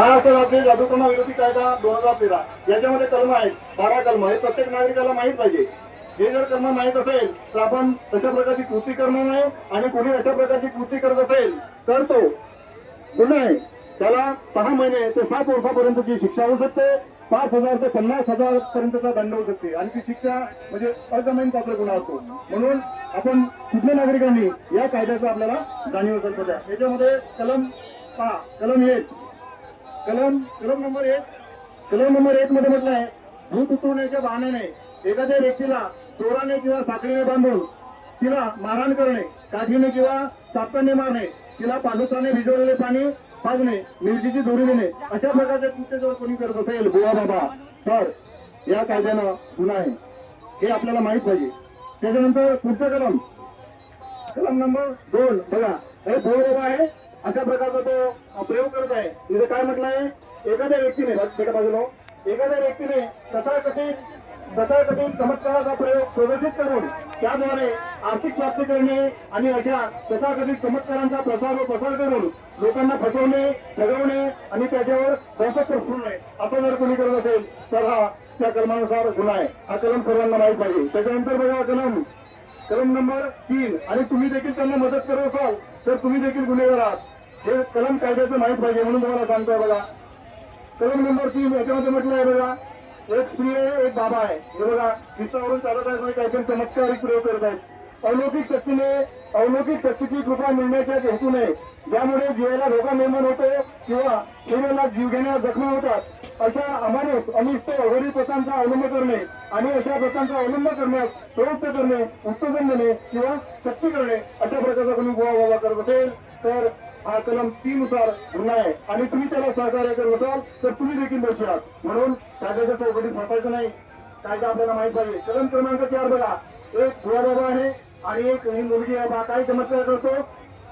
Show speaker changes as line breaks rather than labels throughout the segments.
महाराष्ट्र राज्य जादूटोणा विरोधी कायदा दोन हजार तेरा. याच्यामध्ये कलम आहेत बारा कलम हे प्रत्येक नागरिकाला माहीत पाहिजे. हे जर कलम माहीत असेल तर आपण तशा प्रकारची कृती करणार नाही आणि कोणी अशा प्रकारची कृती करत असेल तर तो गुन्हा आहे. त्याला सहा महिने ते सात वर्षापर्यंतची शिक्षा होऊ शकते. पाच हजार ते पन्नास हजार पर्यंतचा दंड होऊ शकते. आणि ती शिक्षा म्हणजे अजमीन पात्र गुन्हा असतो. म्हणून आपण कुठल्या नागरिकांनी या कायद्याचा आपल्याला जाणीव असत द्या याच्यामध्ये कलम पहा. कलम एक. कलम कलम नंबर एक कलम नंबर एक मध्ये म्हटलं आहे भूत उतरवण्याच्या बहाण्याने एखाद्या व्यक्तीला चोराने किंवा साखळीने बांधून तिला मारहाण करणे काठीने किंवा सापटाने मारणे तिला पादत्राने भिजवलेले पाणी पाजणे मिरचीची दोरी देणे अशा प्रकारचे कृत्य जर कोणी करत असेल बुवा बाबा तर या कायद्यानं गुन्हा आहे. हे आपल्याला माहीत पाहिजे. त्याच्यानंतर पुढचं कलम. कलम नंबर दोन. बघा हे बुवा बाबा आहे. अशा प्रकारचा तो प्रयोग करत आहे. तिथे काय म्हटलं आहे एखाद्या व्यक्तीने बेटा बाजूला हो. एखाद्या व्यक्तीने तथाकथित तथाकथित चमत्काराचा प्रयोग प्रदर्शित करून त्याद्वारे आर्थिक प्राप्ती करणे आणि अशा तथाकथित चमत्कारांचा प्रसार व प्रसार करून लोकांना फसवणे ठगवणे आणि त्याच्यावर दहशत पसरवणे असं जर कोणी करत असेल तर हा त्या कलमानुसार गुन्हा आहे. हा कलम सर्वांना माहीत पाहिजे. त्याच्यानंतर बघा कलम. कलम नंबर तीन. आणि तुम्ही देखील त्यांना मदत करत असाल तर तुम्ही देखील गुन्हेगार आहात. हे कलम कायद्याचं माहीत पाहिजे म्हणून तुम्हाला सांगतोय बघा. कलम नंबर तीन याच्यामध्ये म्हटलं आहे बघा एक स्त्री आहे एक बाबा आहे. हे बघा दिसावरून चालत आहे म्हणजे काहीतरी चमत्कारिक प्रयोग करत आहेत. अलौकिक शक्तीने अलौकिक शक्तीची कृपा मिळण्याच्या हेतूने ज्यामुळे जीवाला धोका निर्माण होतो किंवा शरीराला जीवघेण्या जखमी होतात. अशा अमानुष अनिष्ट अवघडी प्रथांचा अवलंब करणे आणि अशा प्रथांचा अवलंब करण्यास प्रवृत्त करणे उत्तेजन देणे किंवा शक्ती करणे अशा प्रकारचा कोणी गोवा गोवा करत असेल तर हा कलम तीन नुसार गुन्हा आहे. आणि तुम्ही त्याला सहकार्य करत असाल तर तुम्ही देखील दोषी आहात. म्हणून कायद्याच्या चौकटीत फसायचं नाही. कायदा आपल्याला माहीत पाहिजे. कलम क्रमांक चार बघा. एक भुवा बाबा आहे आणि एक ही मुलगी आहे. बा काय चमत्कार करतो?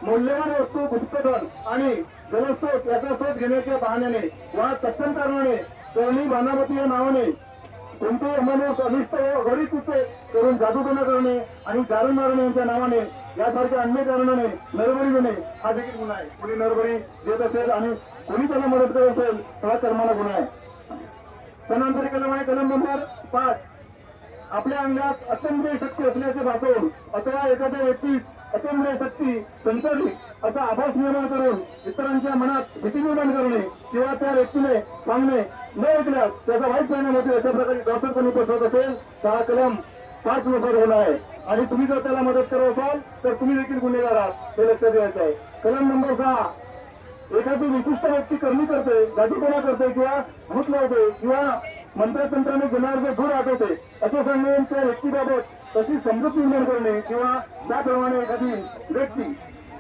मौल्यवान वस्तू गुप्तधन आणि जलस्रोत याचा शोध घेण्याच्या बहाण्याने वा तत्सम कारणाने तरुणी बानावती या नावाने कोणते अमानुष अनिष्ट व घरी कुठे करून जादूटोणा करणे आणि जारण मारणे यांच्या नावाने यासारख्या अन्य कारणाने नरबरी देणे हा देखील गुन्हा आहे. कोणी नरबरी देत असेल आणि कोणी त्याला मदत करत असेल तेव्हा कर्माला गुन्हा आहे. त्यानंतर कलम आहे कलम नंबर पाच. आपल्या अंगात अत्यंद्रिय शक्ती असल्याचे भासवून अथवा एखाद्या व्यक्तीस अत्यंद्रिय शक्ती संतरली असा आभास निर्माण करून इतरांच्या मनात भीती निर्माण करणे किंवा त्या व्यक्तीने सांगणे न ऐकल्यास त्याचा वाईट परिणाम होते अशा प्रकारे डॉक्टर कोणी पसरत असेल तर हा कलम पाच वर्षात होणार आहे. आणि तुम्ही जर त्याला मदत करत असाल तर तुम्ही देखील गुन्हेगार आहात. हे लक्षात घ्यायचं आहे. कलम नंबर सहा. एखादी विशिष्ट व्यक्ती करणी करते जादूटोणा करते किंवा भूत लावते किंवा मंत्रतंत्राने जनावरचे दूर आठवते असं सांगून त्या व्यक्तीबाबत तशी समजूत निर्माण करणे किंवा त्याप्रमाणे एखादी व्यक्ती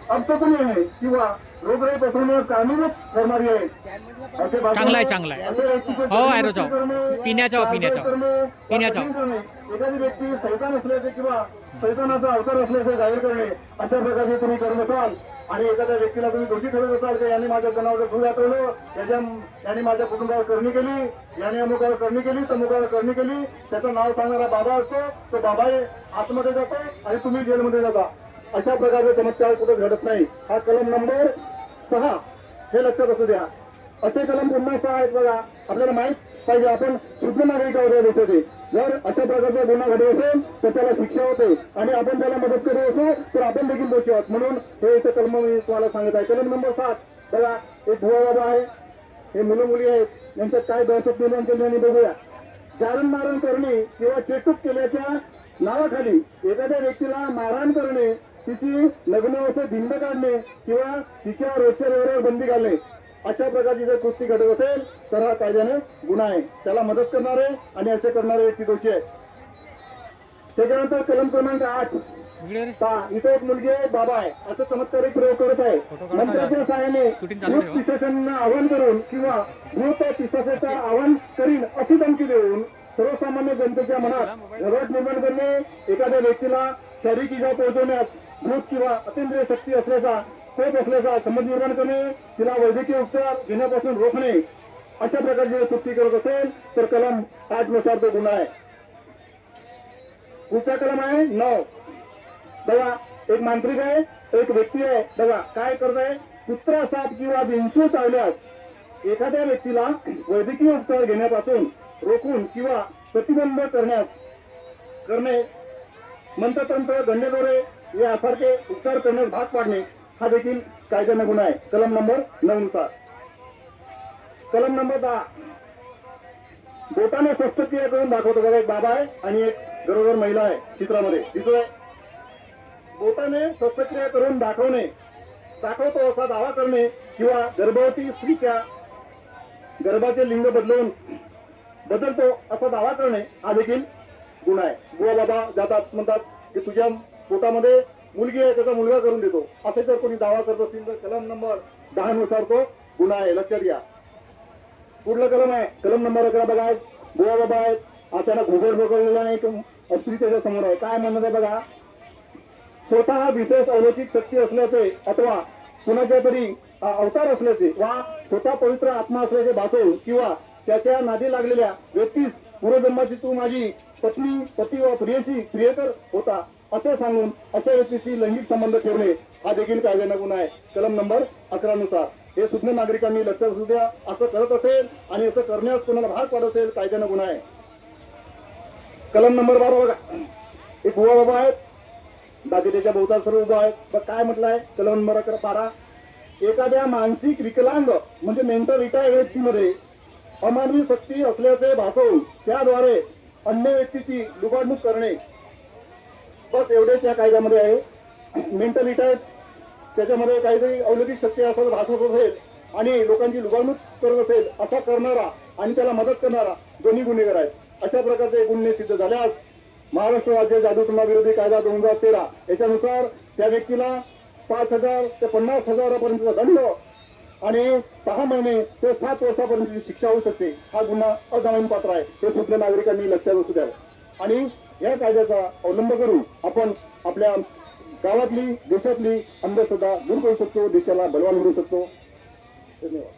अपशकुनी आहे किंवा रोगराई पसरवण्यास कारणीभूत ठरणारी आहे असे
चांगला आहे, चांगला आहे. हो, आयरो जाऊ. पिण्याचा पिण्याचा. पिण्याचा.
एखादी व्यक्ती सैतान असल्याचे किंवा सैतानाचा अवतार असल्याचे जाहीर करणे अशा प्रकारचे तुम्ही करत असाल आणि एखाद्या व्यक्तीला तुम्ही दोषी ठरवत असाल की याने माझ्या जनावरचं दूध आठवलं याच्या याने माझ्या कुटुंबावर करणी केली याने अमुकावर करणी केली तमुकावर करणी केली त्याचं नाव सांगणारा बाबा असतो तो बाबा आतमध्ये जातो आणि तुम्ही जेलमध्ये जाता अशा प्रकारचे चमत्कार कुठे घडत नाही. हा कलम नंबर सहा. हे लक्षात असू द्या. असे कलम पुन्हा सहा आहेत बघा. आपल्याला माहीत पाहिजे आपण शुद्ध नागरिक आहोत या देशाचे जर अशा प्रकारचा गुन्हा घडत असेल तर त्याला शिक्षा होते आणि आपण त्याला मदत करू असो तर आपण देखील दोषी आहोत. म्हणून हे इथे कलम मी तुम्हाला सांगत आहे. कलम नंबर सात. बघा एक भुवा बाबा आहे. हे मुलं मुली आहेत. यांच्यात काय दहशत निर्माण केली आणि बघूया. जारण मारण करणे किंवा चेटूक केल्याच्या नावाखाली एखाद्या व्यक्तीला मारहाण करणे तिची लग्न असं धिंड काढणे किंवा तिच्या रोजच्या व्यवहारावर बंदी घालणे अशा प्रकारची जर कृती घडत असेल तर हा कायद्याने गुन्हा आहे. त्याला मदत करणारे आणि असे करणारे व्यक्ती दोषी आहे त्याच्यानंतर कलम क्रमांक आठ. इथे एक मुलगी आहे बाबा आहे. असं चमत्कारिक प्रयोग करत आहे. मंत्राच्या सहाय्याने भूत
ठेवा.
पिशाचांना आवाहन करून किंवा भूत पिशाचाचं आवाहन करीन अशी धमकी देऊन सर्वसामान्य जनतेच्या मनात रट निर्माण करणे एखाद्या व्यक्तीला शारीरिक इजा पोहोचवण्यास भूत किंवा अतिंद्रिय शक्ती असल्याचा कोप असल्याचा संबंध निर्माण करणे तिला वैद्यकीय उपचार घेण्यापासून रोखणे अशा प्रकारची जर कृती करत असेल तर कलम आठनुसार तो गुन्हा आहे. पुढचा कलम आहे नऊ. बघा एक मांत्रिक आहे एक व्यक्ती आहे. बघा काय करत आहे कुत्रा साप किंवा विंचू चावल्यास एखाद्या व्यक्तीला वैद्यकीय उपचार घेण्यापासून रोखून किंवा प्रतिबंध करण्यास करणे मंत्रतंत्र गंडेदोरे यासारखे उपचार करण्यास भाग पाडणे हा देखील कायद्याने गुन्हा आहे. कलम नंबर नऊ नुसार. कलम नंबर दहा. बोटाने शस्त्रक्रिया करून दाखवतो. बघा एक बाबा आहे आणि एक गरोदर महिला आहे चित्रामध्ये. दिसतोय? बोटाने शस्त्रक्रिया करून दाखवणे दाखवतो असा दावा करणे किंवा गर्भवती स्त्रीच्या गर्भाचे लिंग बदलवून बदलतो असा दावा करणे हा देखील गुन्हा आहे. बुवा बाबा जातात म्हणतात की तुझ्या पोटामध्ये मुलगी आहे त्याचा मुलगा करून देतो. असे जर कोणी दावा करत असतील तर कलम नंबर दहा नुसार तो गुन्हा आहे. लक्षात घ्या. पुढलं कलम आहे? कलम नंबर अकरा बघा. गोवा बाबा आहेत. अचानक घुगड बघवलेला नाही तो स्त्री त्याच्यासमोर आहे. काय म्हणत आहे बघा? स्वतः विशेष अलौकिक शक्ती असल्याचे अथवा कुणाच्या तरी अवतार असल्याचे वा स्वतः पवित्र आत्मा असल्याचे भासवून किंवा त्याच्या नादी लागलेल्या व्यक्तीस पूर्वजन्माची तू माझी पत्नी पती व प्रियशी प्रियकर होता. असे सांगून अशा व्यक्तीशी लैंगिक संबंध ठेवणे हा देखील कायद्याने गुन्हा आहे. कलम नंबर अकरा नुसार. हे सुज्ञ नागरिकांनी लक्षात असू द्या असं करत असेल आणि असं करण्यास कोणाला भाग पाडत असेल कायद्याना गुन्हा आहे. कलम नंबर बारा बघा. एक बुवा बाबा आहेत. बाकी त्याच्या बहुतांश सर्व उभा आहेत. पण काय म्हटलं आहे कलम नंबर अकरा बारा. एखाद्या मानसिक विकलांग म्हणजे मेंटल रिटायर व्यक्तीमध्ये अमानवी शक्ती असल्याचे भासवून त्याद्वारे अन्य व्यक्तीची लुबाडणूक करणे बस एवढेच या कायद्यामध्ये आहे. मेंटल रिटायर त्याच्यामध्ये काहीतरी औद्योगिक शक्ती असं भासवत असेल आणि लोकांची लुबाडणूक करत असेल असा करणारा आणि त्याला मदत करणारा दोन्ही गुन्हेगार आहेत. अशा प्रकारचे गुन्हे सिद्ध झाल्यास महाराष्ट्र राज्य जादूटोणा विरोधी कायदा दोन हजार तेरा. याच्यानुसार त्या व्यक्तीला पाच हजार ते पन्नास हजारापर्यंतचा दंड आणि सहा महिने ते सात वर्षापर्यंतची शिक्षा होऊ शकते. हा गुन्हा अजामीन पात्र आहे. हे सुद्धा नागरिकांनी लक्षात असू द्यावं. आणि या कायद्याचा अवलंब करून आपण आपल्या गावातली देशातली अंधश्रद्धा दूर करू शकतो देशाला बलवान करू शकतो. धन्यवाद.